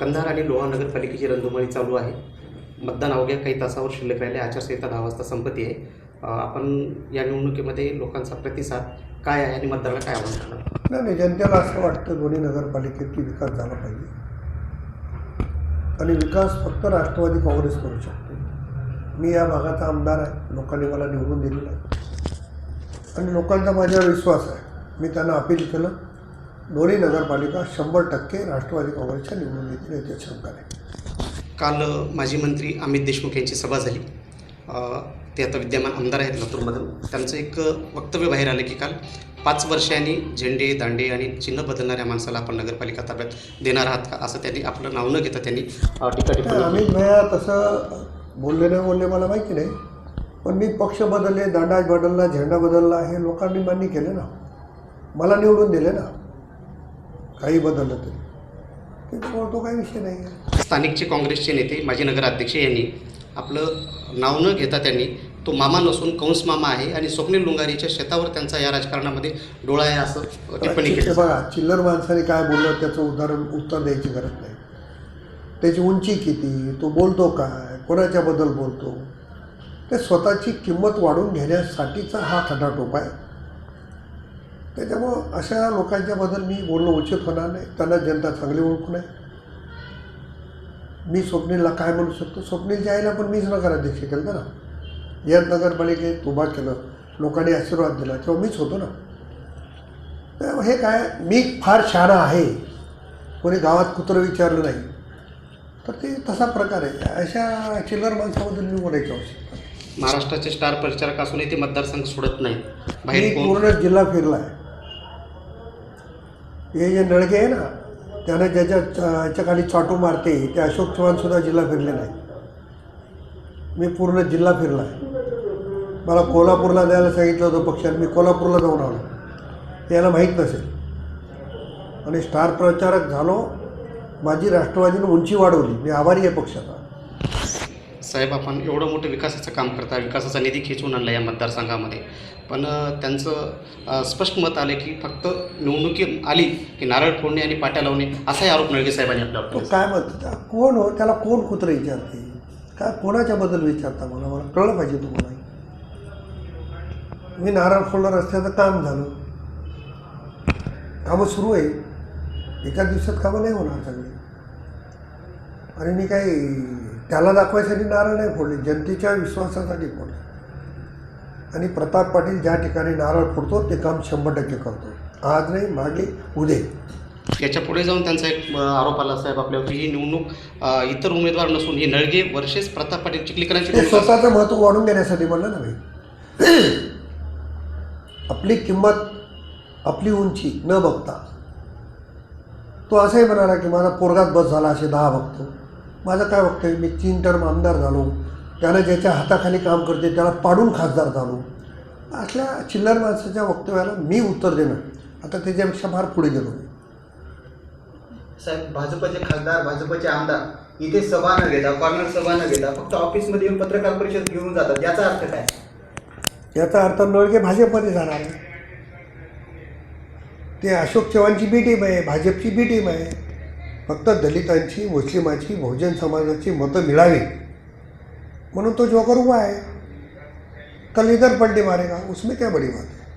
कंधार आणि लोहा नगरपालिकेची रणधुमाळी चालू आहे. मतदान अवघ्या काही तासावर शिल्लक राहिले. आचारसंहिता दहा वाजता संपत्ती आहे. आपण या निवडणुकीमध्ये लोकांचा प्रतिसाद काय आहे आणि मतदाराला काय आव्हान करणार? नाही नाही जनतेला असं वाटतं दोन्ही नगरपालिकेत की विकास झाला पाहिजे. आणि विकास फक्त राष्ट्रवादी काँग्रेस करू शकते. मी या भागाचा आमदार आहे. लोकांनी मला निवडून दिलेला आहे. आणि लोकांचा माझ्यावर विश्वास आहे. मी त्यांना अपील केलं. दोन्ही नगरपालिका शंभर टक्के राष्ट्रवादी काँग्रेसच्या निवडून येतील याची शंका नाही काल माजी मंत्री अमित देशमुख यांची सभा झाली. ते आता विद्यमान आमदार आहेत लातूरमधून. त्यांचं एक वक्तव्य बाहेर आलं की काल पाच वर्षांनी झेंडे दांडे आणि चिन्ह बदलणाऱ्या माणसाला आपण नगरपालिका ताब्यात देणार आहात का? असं त्यांनी आपलं नाव न घेता त्यांनी टीका टिप्पणी अमित भैया तसं बोलले नाही बोलले मला माहिती नाही. पण मी पक्ष बदलले दांडा बदलला झेंडा बदलला हे लोकांनी मान्य केले ना. मला निवडून दिले ना. काही बदललं तरी. त्याच्यामुळे तो काही विषय नाही आहे. स्थानिकचे काँग्रेसचे नेते माजी नगराध्यक्ष यांनी आपलं नाव न घेता त्यांनी तो मामा नसून कंस मामा आहे आणि स्वप्नील लुंगारीच्या शेतावर त्यांचा या राजकारणामध्ये डोळा आहे असं टिप्पणी ते केली. बघा चिल्लर माणसाने काय बोललं त्याचं उदाहरण उत्तर द्यायची गरज नाही. त्याची उंची किती तो बोलतो काय कोणाच्याबद्दल बोलतो? ते स्वतःची किंमत वाढवून घेण्यासाठीचा हा खटाटोप आहे. त्याच्यामुळं अशा लोकांच्याबद्दल मी बोलणं उचित होणार नाही. त्यांना जनता चांगली ओळखून आहे मी स्वप्नीलला काय म्हणू शकतो? स्वप्नीलच्या आईला पण मीच नगराध्यक्ष केलं ना. यात नगरपालिकेत उभा केलं. लोकांनी आशीर्वाद दिला. तेव्हा मीच होतो ना. तर हे काय? मी फार शहाणा आहे. कोणी गावात कुत्रं विचारलं नाही. तर ते तसा प्रकार आहे. अशा चिल्लर माणसाबद्दल मी बोलायची आवश्यकता नाही. महाराष्ट्राचे स्टार प्रचारक असूनही ते मतदारसंघ सोडत नाहीत. मी बाहेर कोण? पूर्ण जिल्हा फिरला आहे हे जे नळगे आहे ना त्यानं ज्याच्या याच्याखाली चाटू मारते ते अशोक चव्हाणसुद्धा जिल्हा फिरले नाही मी पूर्ण जिल्हा फिरला आहे. मला कोल्हापूरला द्यायला सांगितलं होतं पक्षाने मी कोल्हापूरला जाऊन आलो. ते याला माहीत नसेल. आणि स्टार प्रचारक झालो माझी राष्ट्रवादीनं उंची वाढवली. मी आभारी आहे पक्षाचा. साहेब आपण एवढं मोठं विकासाचं काम करता विकासाचा निधी खेचून आणला या मतदारसंघामध्ये. पण त्यांचं स्पष्ट मत आलं की फक्त निवडणुकी आली की नारळ फोडणे आणि पाट्या लावणे असाही आरोप नळगे साहेबांनी केला. काय म्हणतो कोण हो? त्याला कोण कुत्रं विचारते? काय कोणाच्याबद्दल विचारता मला? मला कळलं पाहिजे तुम्हाला. मी नारळ फोडलं रस्त्याचं काम झालं. कामं सुरू आहे. एका दिवसात कामं नाही होणार सगळे. आणि मी काही त्याला दाखवायसाठी नारळ नाही फोडले जनतेच्या विश्वासासाठी फोडले. आणि प्रताप पाटील ज्या ठिकाणी नारळ फोडतो ते काम शंभर टक्के करतो. आज नाही मागे उद्या. याच्यापुढे जाऊन त्यांचा एक आरोप आला साहेब आपल्यावर की ही निवडणूक इतर उमेदवार नसून ही नळगे वर्षेस प्रताप पाटील चिखलीकरांची. स्वतःचं महत्त्व वाढून घेण्यासाठी म्हणलं ना मी. आपली किंमत आपली उंची न बघता. तो असंही म्हणाला की माझा पोरगात बस झाला असे दहा बघतो. माझं काय बघतोय मी तीन टर्म आमदार झालो. त्यानं ज्याच्या हाताखाली काम करते त्याला पाडून खासदार झालो. असल्या चिल्लर माणसाच्या वक्तव्याला मी उत्तर देणं आता त्याच्यापेक्षा फार पुढे गेलो. मी साहेब भाजपचे खासदार भाजपचे आमदार इथे सभा न घेता कॉर्नर सभा न घेता फक्त ऑफिसमध्ये येऊन पत्रकार परिषद घेऊन जातात. याचा अर्थ काय? याचा अर्थ नळगे भाजपमध्ये जाणार. ते अशोक चव्हाणची बी टीम आहे भाजपची बी टीम आहे. फक्त दलितांची मुस्लिमाची बहुजन समाजाची मतं मिळावी. म्हणून तो जोकर हुआ है कल इधर पलटी मारेगा उसमें क्या बड़ी बात है?